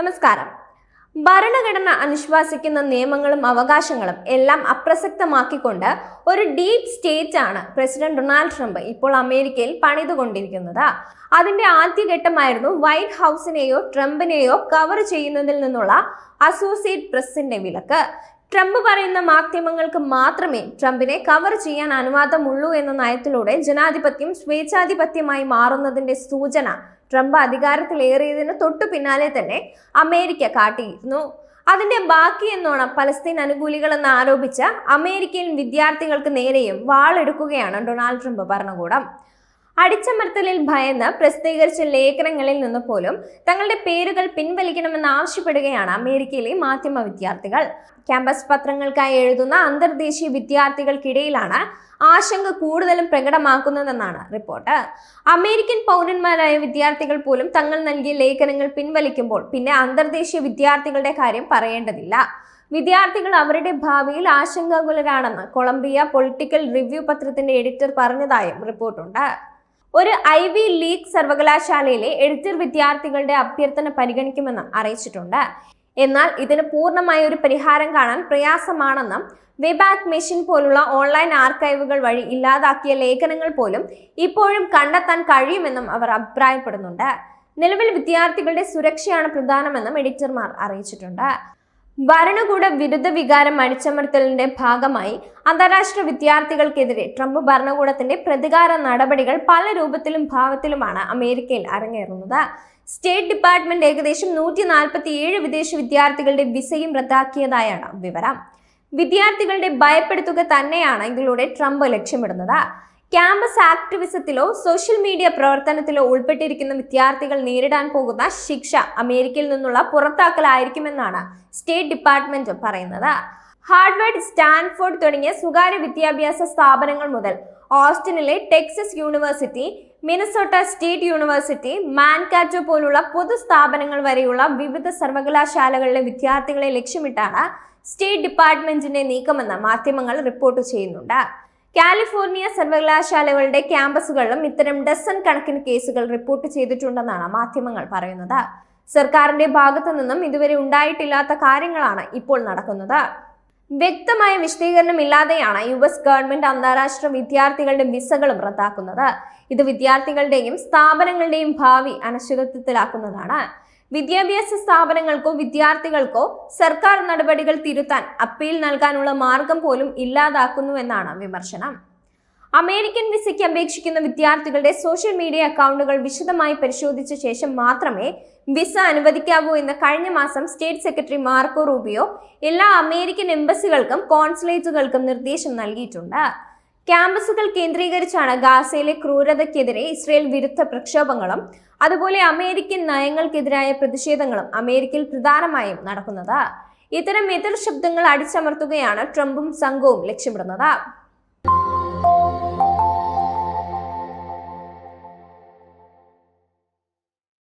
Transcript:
നമസ്കാരം. ഭരണഘടന അനുശ്വാസിക്കുന്ന നിയമങ്ങളും അവകാശങ്ങളും എല്ലാം അപ്രസക്തമാക്കിക്കൊണ്ട് ഒരു ഡീപ് സ്റ്റേറ്റ് ആണ് പ്രസിഡന്റ് ഡൊണാൾഡ് ട്രംപ് ഇപ്പോൾ അമേരിക്കയിൽ പണിതുകൊണ്ടിരിക്കുന്നത്. അതിന്റെ ആദ്യഘട്ടമായിരുന്നു വൈറ്റ് ഹൗസിനെയോ ട്രംപിനെയോ കവർ ചെയ്യുന്നതിൽ നിന്നുള്ള അസോസിയേറ്റ് പ്രസിന്റെ വിലക്ക്. ട്രംപ് പറയുന്ന മാധ്യമങ്ങൾക്ക് മാത്രമേ ട്രംപിനെ കവർ ചെയ്യാൻ അനുവാദമുള്ളൂ എന്ന നയത്തിലൂടെ ജനാധിപത്യം സ്വേച്ഛാധിപത്യമായി മാറുന്നതിന്റെ സൂചന ട്രംപ് അധികാരത്തിലേറിയതിന് തൊട്ടു പിന്നാലെ തന്നെ അമേരിക്ക കാട്ടിയിരുന്നു. അതിന്റെ ബാക്കി എന്നോണം പലസ്തീൻ അനുകൂലികളെന്ന് ആരോപിച്ച അമേരിക്കൻ വിദ്യാർത്ഥികൾക്ക് നേരെയും വാളെടുക്കുകയാണ് ഡൊണാൾഡ് ട്രംപ് ഭരണകൂടം. അടിച്ചമർത്തലിൽ ഭയന്ന് പ്രസിദ്ധീകരിച്ച ലേഖനങ്ങളിൽ നിന്ന് പോലും തങ്ങളുടെ പേരുകൾ പിൻവലിക്കണമെന്ന് ആവശ്യപ്പെടുകയാണ് അമേരിക്കയിലെ മാധ്യമ വിദ്യാർത്ഥികൾ. ക്യാമ്പസ് പത്രങ്ങൾക്കായി എഴുതുന്ന അന്തർദേശീയ വിദ്യാർത്ഥികൾക്കിടയിലാണ് ആശങ്ക കൂടുതലും പ്രകടമാക്കുന്നതെന്നാണ് റിപ്പോർട്ട്. അമേരിക്കൻ പൗരന്മാരായ വിദ്യാർത്ഥികൾ പോലും തങ്ങൾ നൽകിയ ലേഖനങ്ങൾ പിൻവലിക്കുമ്പോൾ പിന്നെ അന്തർദേശീയ വിദ്യാർത്ഥികളുടെ കാര്യം പറയേണ്ടതില്ല. വിദ്യാർത്ഥികൾ അവരുടെ ഭാവിയിൽ ആശങ്കാകുലരാണെന്ന് കൊളംബിയ പൊളിറ്റിക്കൽ റിവ്യൂ പത്രത്തിന്റെ എഡിറ്റർ പറഞ്ഞതായും റിപ്പോർട്ടുണ്ട്. ഒരു ഐ വി ലീഗ് സർവകലാശാലയിലെ എഡിറ്റർ വിദ്യാർത്ഥികളുടെ അഭ്യർത്ഥന പരിഗണിക്കുമെന്നും അറിയിച്ചിട്ടുണ്ട്. എന്നാൽ ഇതിന് പൂർണമായ ഒരു പരിഹാരം കാണാൻ പ്രയാസമാണെന്നും വെബാക് മെഷീൻ പോലുള്ള ഓൺലൈൻ ആർക്കൈവുകൾ വഴി ഇല്ലാതാക്കിയ ലേഖനങ്ങൾ പോലും ഇപ്പോഴും കണ്ടെത്താൻ കഴിയുമെന്നും അവർ അഭിപ്രായപ്പെടുന്നുണ്ട്. നിലവിൽ വിദ്യാർത്ഥികളുടെ സുരക്ഷയാണ് പ്രധാനമെന്നും എഡിറ്റർമാർ അറിയിച്ചിട്ടുണ്ട്. ഭരണകൂട വിരുദ്ധ വികാരം അടിച്ചമർത്തലിന്റെ ഭാഗമായി അന്താരാഷ്ട്ര വിദ്യാർത്ഥികൾക്കെതിരെ ട്രംപ് ഭരണകൂടത്തിന്റെ പ്രതികാര നടപടികൾ പല രൂപത്തിലും ഭാവത്തിലുമാണ് അമേരിക്കയിൽ അരങ്ങേറുന്നത്. സ്റ്റേറ്റ് ഡിപ്പാർട്ട്മെന്റ് ഏകദേശം നൂറ്റി നാൽപ്പത്തി ഏഴ് വിദേശ വിദ്യാർത്ഥികളുടെ വിസയും റദ്ദാക്കിയതായാണ് വിവരം. വിദ്യാർത്ഥികളുടെ ഭയപ്പെടുത്തുക തന്നെയാണ് ഇതിലൂടെ ട്രംപ് ലക്ഷ്യമിടുന്നത്. ക്യാമ്പസ് ആക്ടിവിസത്തിലോ സോഷ്യൽ മീഡിയ പ്രവർത്തനത്തിലോ ഉൾപ്പെട്ടിരിക്കുന്ന വിദ്യാർത്ഥികൾ നേരിടാൻ പോകുന്ന ശിക്ഷ അമേരിക്കയിൽ നിന്നുള്ള പുറത്താക്കലായിരിക്കുമെന്നാണ് സ്റ്റേറ്റ് ഡിപ്പാർട്ട്മെന്റ് പറയുന്നത്. ഹാർഡ്വേർഡ് സ്റ്റാൻഫോർഡ് തുടങ്ങിയ സ്വകാര്യ വിദ്യാഭ്യാസ സ്ഥാപനങ്ങൾ മുതൽ ഓസ്റ്റിനിലെ Texas university Minnesota state university Mankato പോലുള്ള പൊതു സ്ഥാപനങ്ങൾ വരെയുള്ള വിവിധ സർവകലാശാലകളിലെ വിദ്യാർത്ഥികളെ ലക്ഷ്യമിട്ടാണ് സ്റ്റേറ്റ് ഡിപ്പാർട്ട്മെന്റിന്റെ നീക്കമെന്ന് മാധ്യമങ്ങൾ റിപ്പോർട്ട് ചെയ്യുന്നുണ്ട്. കാലിഫോർണിയ സർവകലാശാലകളുടെ ക്യാമ്പസുകളിലും ഇത്തരം ഡസൺ കണക്കിന് കേസുകൾ റിപ്പോർട്ട് ചെയ്തിട്ടുണ്ടെന്നാണ് മാധ്യമങ്ങൾ പറയുന്നത്. സർക്കാരിന്റെ ഭാഗത്തു നിന്നും ഇതുവരെ ഉണ്ടായിട്ടില്ലാത്ത കാര്യങ്ങളാണ് ഇപ്പോൾ നടക്കുന്നത്. വ്യക്തമായ വിശദീകരണമില്ലാതെയാണ് യു എസ് ഗവൺമെന്റ് അന്താരാഷ്ട്ര വിദ്യാർത്ഥികളുടെ വിസകളും റദ്ദാക്കുന്നത്. ഇത് വിദ്യാർത്ഥികളുടെയും സ്ഥാപനങ്ങളുടെയും ഭാവി അനിശ്ചിതത്വത്തിലാക്കുന്നതാണ് വിദ്യാഭ്യാസ സ്ഥാപനങ്ങൾക്കോ വിദ്യാർത്ഥികൾക്കോ സർക്കാർ നടപടികൾ തിരുത്താൻ അപ്പീൽ നൽകാനുള്ള മാർഗം പോലും ഇല്ലാതാക്കുന്നുവെന്നാണ് വിമർശനം. അമേരിക്കൻ വിസയ്ക്ക് അപേക്ഷിക്കുന്ന വിദ്യാർത്ഥികളുടെ സോഷ്യൽ മീഡിയ അക്കൗണ്ടുകൾ വിശദമായി പരിശോധിച്ച ശേഷം മാത്രമേ വിസ അനുവദിക്കാവൂ എന്ന് കഴിഞ്ഞ മാസം സ്റ്റേറ്റ് സെക്രട്ടറി മാർക്കോ റൂബിയോ എല്ലാ അമേരിക്കൻ എംബസികൾക്കും കോൺസുലേറ്റുകൾക്കും നിർദ്ദേശം നൽകിയിട്ടുണ്ട്. ക്യാമ്പസുകൾ കേന്ദ്രീകരിച്ചാണ് ഗാസയിലെ ക്രൂരതയ്ക്കെതിരെ ഇസ്രയേൽ വിരുദ്ധ പ്രക്ഷോഭങ്ങളും അതുപോലെ അമേരിക്കൻ നയങ്ങൾക്കെതിരായ പ്രതിഷേധങ്ങളും അമേരിക്കയിൽ പ്രധാനമായും നടക്കുന്നത്. ഇത്തരം എതിർ ശബ്ദങ്ങൾ അടിച്ചമർത്തുകയാണ് ട്രംപും സംഘവും ലക്ഷ്യമിടുന്നത്.